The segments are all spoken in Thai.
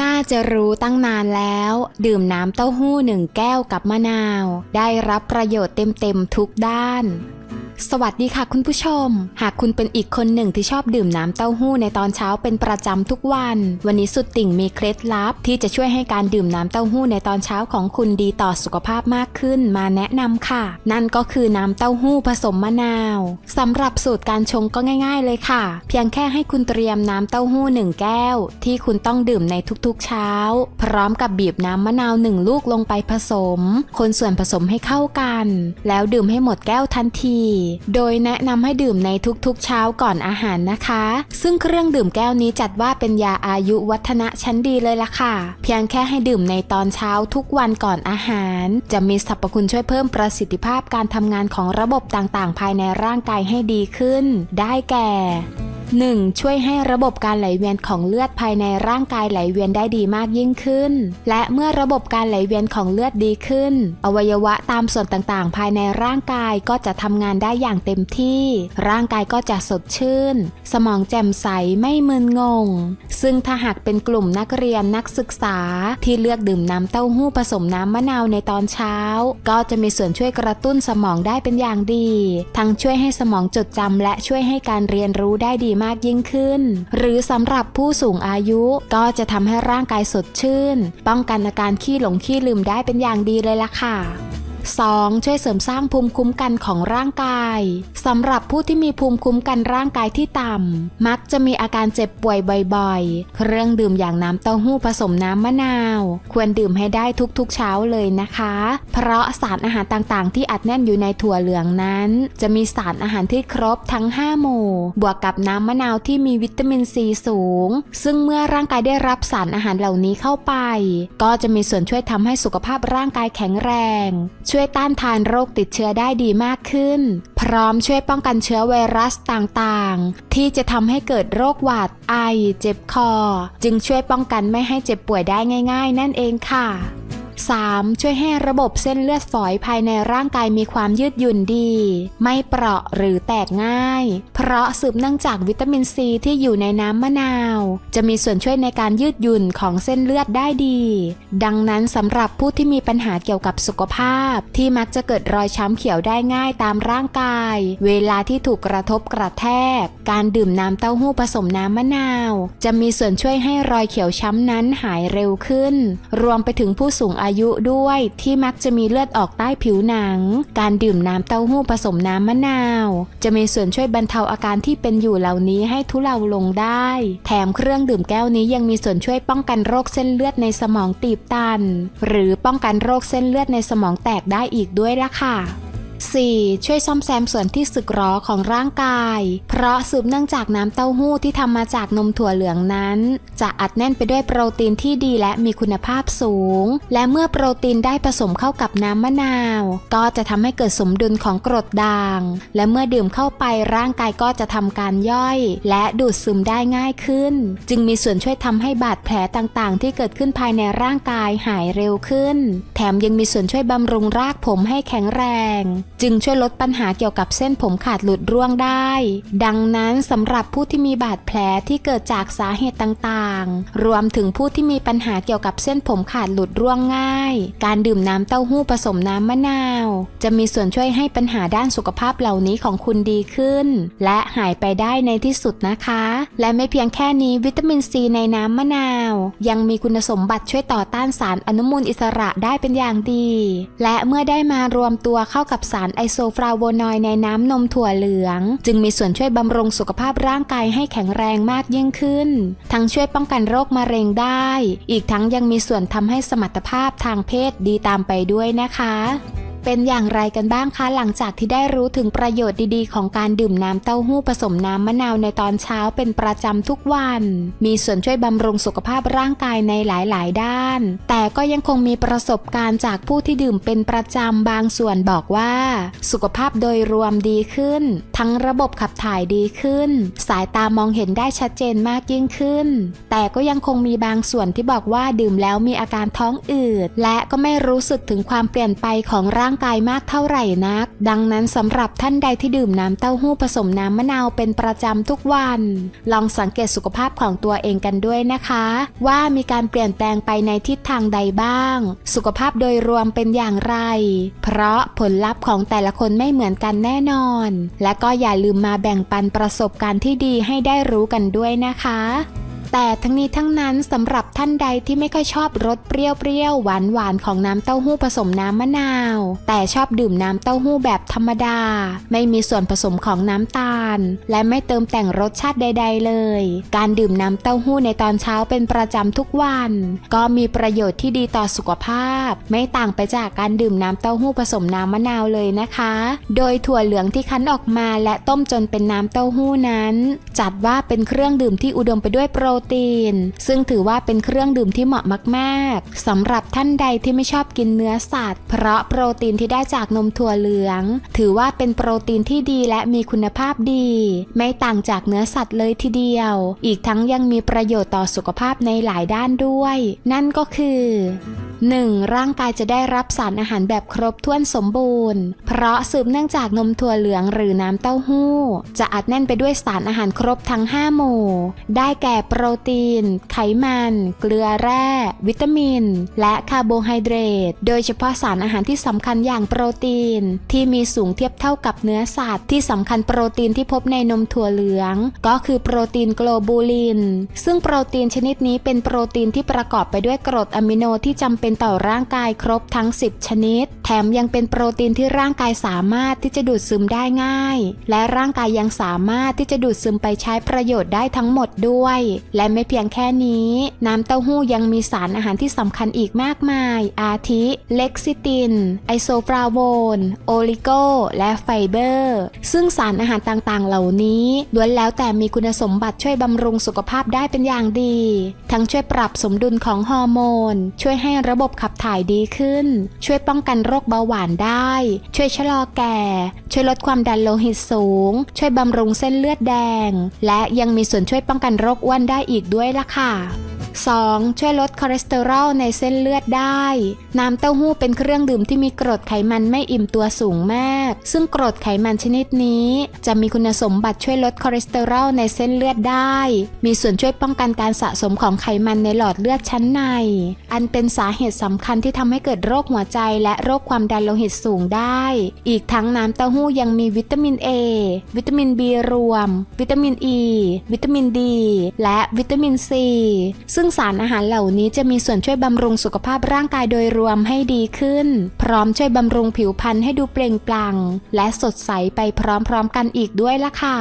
น่าจะรู้ตั้งนานแล้ว ดื่มน้ำเต้าหู้หนึ่งแก้วกับมะนาว ได้รับประโยชน์เต็มๆทุกด้าน สวัสดีค่ะคุณผู้ชม หากคุณเป็นอีกคนหนึ่งที่ชอบดื่มน้ำเต้าหู้ในตอนเช้าเป็นประจำทุกวัน วันนี้สุดติ่งมีเคล็ดลับ ที่จะช่วยให้การดื่มน้ำเต้าหู้ในตอนเช้าของคุณดีต่อสุขภาพมากขึ้นมาแนะนำค่ะ นั่นก็คือน้ำเต้าหู้ผสมมะนาวสำหรับสูตรการชงก็ง่าย ๆ เลยค่ะ เพียงแค่ให้คุณเตรียมน้ำเต้าหู้หนึ่งแก้ว ที่คุณต้องดื่มในทุกๆเช้า พร้อมกับบีบน้ำมะนาวหนึ่งลูกลงไปผสม คนส่วนผสมให้เข้ากัน แล้วดื่มให้หมดแก้วทันทีโดยแนะนำให้ดื่มในทุกๆเช้าก่อนอาหารนะคะ ซึ่งเครื่องดื่มแก้วนี้จัดว่าเป็นยาอายุวัฒนะชั้นดีเลยล่ะค่ะ เพียงแค่ให้ดื่มในตอนเช้าทุกวันก่อนอาหาร จะมีสรรพคุณช่วยเพิ่มประสิทธิภาพการทำงานของระบบต่างๆ ภายในร่างกายให้ดีขึ้น ได้แก่ 1. ช่วยให้ระบบการไหลเวียนของเลือดภายในร่างกายไหลเวียนได้ดีมากยิ่งขึ้น และเมื่อระบบการไหลเวียนของเลือดดีขึ้น อวัยวะตามส่วนต่างๆ ภายในร่างกายก็จะทำงานได้อย่างเต็มที่ ร่างกายก็จะสดชื่น สมองแจ่มใสไม่มึนงง ซึ่งถ้าหากเป็นกลุ่มนักเรียนนักศึกษาที่เลือกดื่มน้ำเต้าหู้ผสมน้ำมะนาวในตอนเช้า ก็จะมีส่วนช่วยกระตุ้นสมองได้เป็นอย่างดี ทั้งช่วยให้สมองจดจำและช่วยให้การเรียนรู้ได้ดีมากยิ่งขึ้น หรือสำหรับผู้สูงอายุก็จะทำให้ร่างกายสดชื่น ป้องกันอาการขี้หลงขี้ลืมได้เป็นอย่างดีเลยล่ะค่ะ 2. ช่วยเสริมสร้างภูมิคุ้มกันของร่างกายสำหรับผู้ที่มีภูมิคุ้มกันร่างกายที่ต่ำมักจะมีอาการเจ็บป่วยบ่อยๆ เครื่องดื่มอย่างน้ำเต้าหู้ผสมน้ำมะนาว ควรดื่มให้ได้ทุกๆเช้าเลยนะคะ เพราะสารอาหารต่างๆ ที่อัดแน่นอยู่ในถั่วเหลืองนั้น จะมีสารอาหารที่ครบทั้ง 5 หมู่ บวกกับน้ำมะนาวที่มีวิตามินซีสูง ซึ่งเมื่อร่างกายได้รับสารอาหารเหล่านี้เข้าไป ก็จะมีส่วนช่วยทำให้สุขภาพร่างกายแข็งแรงช่วยต้านทานโรคติดเชื้อได้ดีมากขึ้น พร้อมช่วยป้องกันเชื้อไวรัสต่างๆ ที่จะทำให้เกิดโรคหวัดไอ เจ็บคอ จึงช่วยป้องกันไม่ให้เจ็บป่วยได้ง่าย ๆ นั่นเองค่ะ 3. ช่วยให้ระบบเส้นเลือดฝอยภายในร่างกายมีความยืดหยุ่นดี ไม่เปราะหรือแตกง่าย เพราะสืบเนื่องจากวิตามินซีที่อยู่ในน้ำมะนาว จะมีส่วนช่วยในการยืดหยุ่นของเส้นเลือดได้ดี ดังนั้นสำหรับผู้ที่มีปัญหาเกี่ยวกับสุขภาพ ที่มักจะเกิดรอยช้ำเขียวได้ง่ายตามร่างกาย เวลาที่ถูกกระทบกระแทก การดื่มน้ำเต้าหู้ผสมน้ำมะนาว จะมีส่วนช่วยให้รอยเขียวช้ำนั้นหายเร็วขึ้น รวมไปถึงผู้สูงอายุายุด้วยที่มักจะมีเลือดออกใต้ผิวหนัง การดื่มน้ำเต้าหู้ผสมน้ำมะนาว จะมีส่วนช่วยบรรเทาอาการที่เป็นอยู่เหล่านี้ให้ทุเลาลงได้ แถมเครื่องดื่มแก้วนี้ยังมีส่วนช่วยป้องกันโรคเส้นเลือดในสมองตีบตัน หรือป้องกันโรคเส้นเลือดในสมองแตกได้อีกด้วยล่ะค่ะ 4. ช่วยซ่อมแซมส่วนที่สึกหรอของร่างกาย เพราะสืบเนื่องจากน้ำเต้าหู้ที่ทำมาจากนมถั่วเหลืองนั้น จะอัดแน่นไปด้วยโปรตีนที่ดีและมีคุณภาพสูง และเมื่อโปรตีนได้ผสมเข้ากับน้ำมะนาว ก็จะทำให้เกิดสมดุลของกรดด่าง และเมื่อดื่มเข้าไปร่างกายก็จะทำการย่อย และดูดซึมได้ง่ายขึ้น จึงมีส่วนช่วยทำให้บาดแผลต่างๆ ที่เกิดขึ้นภายในร่างกายหายเร็วขึ้น แถมยังมีส่วนช่วยบำรุงรากผมให้แข็งแรงจึงช่วยลดปัญหาเกี่ยวกับเส้นผมขาดหลุดร่วงได้ ดังนั้นสำหรับผู้ที่มีบาดแผลที่เกิดจากสาเหตุต่างๆ รวมถึงผู้ที่มีปัญหาเกี่ยวกับเส้นผมขาดหลุดร่วงง่าย การดื่มน้ำเต้าหู้ผสมน้ำมะนาว จะมีส่วนช่วยให้ปัญหาด้านสุขภาพเหล่านี้ของคุณดีขึ้น และหายไปได้ในที่สุดนะคะ และไม่เพียงแค่นี้วิตามินซีในน้ำมะนาว ยังมีคุณสมบัติช่วยต่อต้านสารอนุมูลอิสระได้เป็นอย่างดี และเมื่อได้มารวมตัวเข้ากับสารไอโซฟลาโวนอยด์ในน้ำนมถั่วเหลือง จึงมีส่วนช่วยบำรุงสุขภาพร่างกายให้แข็งแรงมากยิ่งขึ้น ทั้งช่วยป้องกันโรคมะเร็งได้ อีกทั้งยังมีส่วนทำให้สมรรถภาพทางเพศดีตามไปด้วยนะคะ เป็นอย่างไรกันบ้างคะ หลังจากที่ได้รู้ถึงประโยชน์ดีๆ ของการดื่มน้ำเต้าหู้ผสมน้ำมะนาวในตอนเช้าเป็นประจำทุกวัน มีส่วนช่วยบำรุงสุขภาพร่างกายในหลายๆ ด้าน แต่ก็ยังคงมีประสบการณ์จากผู้ที่ดื่มเป็นประจำบางส่วนบอกว่า สุขภาพโดยรวมดีขึ้น ทั้งระบบขับถ่ายดีขึ้น สายตามองเห็นได้ชัดเจนมากยิ่งขึ้น แต่ก็ยังคงมีบางส่วนที่บอกว่าดื่มแล้วมีอาการท้องอืดและก็ไม่รู้สึกถึงความเปลี่ยนไปของร่างางกายมากเท่าไหร่นัก ดังนั้นสำหรับท่านใดที่ดื่มน้ำเต้าหู้ผสมน้ำมะนาวเป็นประจำทุกวัน ลองสังเกตสุขภาพของตัวเองกันด้วยนะคะ ว่ามีการเปลี่ยนแปลงไปในทิศทางใดบ้าง สุขภาพโดยรวมเป็นอย่างไร เพราะผลลัพธ์ของแต่ละคนไม่เหมือนกันแน่นอน และก็อย่าลืมมาแบ่งปันประสบการณ์ที่ดีให้ได้รู้กันด้วยนะคะ แต่ทั้งนี้ทั้งนั้นสำหรับท่านใดที่ไม่ค่อยชอบรสเปรี้ยวๆหวานๆของน้ำเต้าหู้ผสมน้ำมะนาว แต่ชอบดื่มน้ำเต้าหู้แบบธรรมดา ไม่มีส่วนผสมของน้ำตาล และไม่เติมแต่งรสชาติใด ๆ เลย การดื่มน้ำเต้าหู้ในตอนเช้าเป็นประจำทุกวัน ก็มีประโยชน์ที่ดีต่อสุขภาพ ไม่ต่างไปจากการดื่มน้ำเต้าหู้ผสมน้ำมะนาวเลยนะคะ โดยถั่วเหลืองที่คั้นออกมาและต้มจนเป็นน้ำเต้าหู้นั้น จัดว่าเป็นเครื่องดื่มที่อุดมไปด้วยโปรตีน ซึ่งถือว่าเป็นเครื่องดื่มที่เหมาะมากๆสำหรับท่านใดที่ไม่ชอบกินเนื้อสัตว์ เพราะโปรตีนที่ได้จากนมถั่วเหลือง ถือว่าเป็นโปรตีนที่ดีและมีคุณภาพดี ไม่ต่างจากเนื้อสัตว์เลยทีเดียว อีกทั้งยังมีประโยชน์ต่อสุขภาพในหลายด้านด้วย นั่นก็คือ 1. ร่างกายจะได้รับสารอาหารแบบครบถ้วนสมบูรณ์ เพราะสืบเนื่องจากนมถั่วเหลืองหรือน้ำเต้าหู้ จะอัดแน่นไปด้วยสารอาหารครบทั้ง 5 หมู่ ได้แก่โปรตีน ไขมัน เกลือแร่ วิตามิน และคาร์โบไฮเดรต โดยเฉพาะสารอาหารที่สำคัญอย่างโปรตีน ที่มีสูงเทียบเท่ากับเนื้อสัตว์ที่สำคัญโปรตีนที่พบในนมถั่วเหลือง ก็คือโปรตีนโกลบูลิน ซึ่งโปรตีนชนิดนี้เป็นโปรตีนที่ประกอบไปด้วยกรดอะมิโนที่จำเป็นต่อร่างกายครบทั้ง 10 ชนิด แถมยังเป็นโปรตีนที่ร่างกายสามารถที่จะดูดซึมได้ง่าย และร่างกายยังสามารถที่จะดูดซึมไปใช้ประโยชน์ได้ทั้งหมดด้วย และไม่เพียงแค่นี้ น้ำเต้าหู้ยังมีสารอาหารที่สำคัญอีกมากมาย อาทิเล็กซิติน ไอโซฟลาโวนโอลิโก และไฟเบอร์ ซึ่งสารอาหารต่างๆ เหล่านี้ล้วนแล้วแต่มีคุณสมบัติช่วยบำรุงสุขภาพได้เป็นอย่างดี ทั้งช่วยปรับสมดุลของฮอร์โมน ช่วยให้ระบบขับถ่ายดีขึ้น ช่วยป้องกันโรคเบาหวานได้ ช่วยชะลอแก่ ช่วยลดความดันโลหิตสูง ช่วยบำรุงเส้นเลือดแดง และยังมีส่วนช่วยป้องกันโรคอ้วนได้อีกด้วยล่ะค่ะ 2. ช่วยลดคอเลสเตอรอลในเส้นเลือดได้ น้ำเต้าหู้เป็นเครื่องดื่มที่มีกรดไขมันไม่อิ่มตัวสูงมาก ซึ่งกรดไขมันชนิดนี้ จะมีคุณสมบัติช่วยลดคอเลสเตอรอลในเส้นเลือดได้ มีส่วนช่วยป้องกันการสะสมของไขมันในหลอดเลือดชั้นใน อันเป็นสาเหตุสำคัญที่ทำให้เกิดโรคหัวใจและโรคความดันโลหิตสูงได้ อีกทั้งน้ำเต้าหู้ยังมีวิตามิน A วิตามิน B รวม วิตามิน E วิตามิน D และวิตามิน C ซึ่งสารอาหารเหล่านี้จะมีส่วนช่วยบำรุงสุขภาพร่างกายโดยรวมให้ดีขึ้น พร้อมช่วยบำรุงผิวพรรณให้ดูเปล่งปลั่ง และสดใสไปพร้อมๆกันอีกด้วยล่ะค่ะ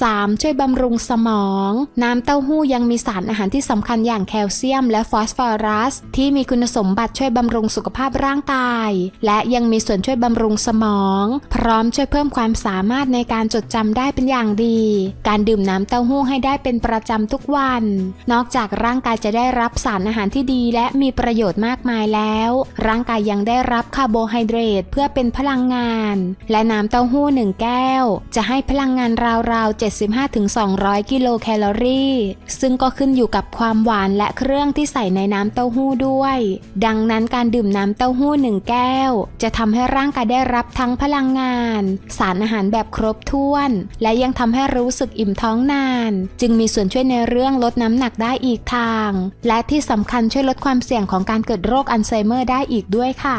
3. ช่วยบำรุงสมอง น้ำเต้าหู้ยังมีสารอาหารที่สำคัญอย่างแคลเซียมและฟอสฟอรัส ที่มีคุณสมบัติช่วยบำรุงสุขภาพร่างกาย และยังมีส่วนช่วยบำรุงสมอง พร้อมช่วยเพิ่มความสามารถในการจดจำได้เป็นอย่างดี การดื่มน้ำเต้าหู้ให้ได้เป็นประจำทุกวัน นอกจากร่างกายจะได้รับสารอาหารที่ดีและมีประโยชน์มากมายแล้ว ร่างกายยังได้รับคาร์โบไฮเดรตเพื่อเป็นพลังงาน และน้ำเต้าหู้หนึ่งแก้ว จะให้พลังงานราวๆ75-200 กิโลแคลอรี่ ซึ่งก็ขึ้นอยู่กับความหวานและเครื่องที่ใส่ในน้ำเต้าหู้ด้วย ดังนั้นการดื่มน้ำเต้าหู้หนึ่งแก้ว จะทำให้ร่างกายได้รับทั้งพลังงาน สารอาหารแบบครบถ้วน และยังทำให้รู้สึกอิ่มท้องนาน จึงมีส่วนช่วยในเรื่องลดน้ำหนักได้อีกทาง และที่สำคัญช่วยลดความเสี่ยงของการเกิดโรคอัลไซเมอร์ได้อีกด้วยค่ะ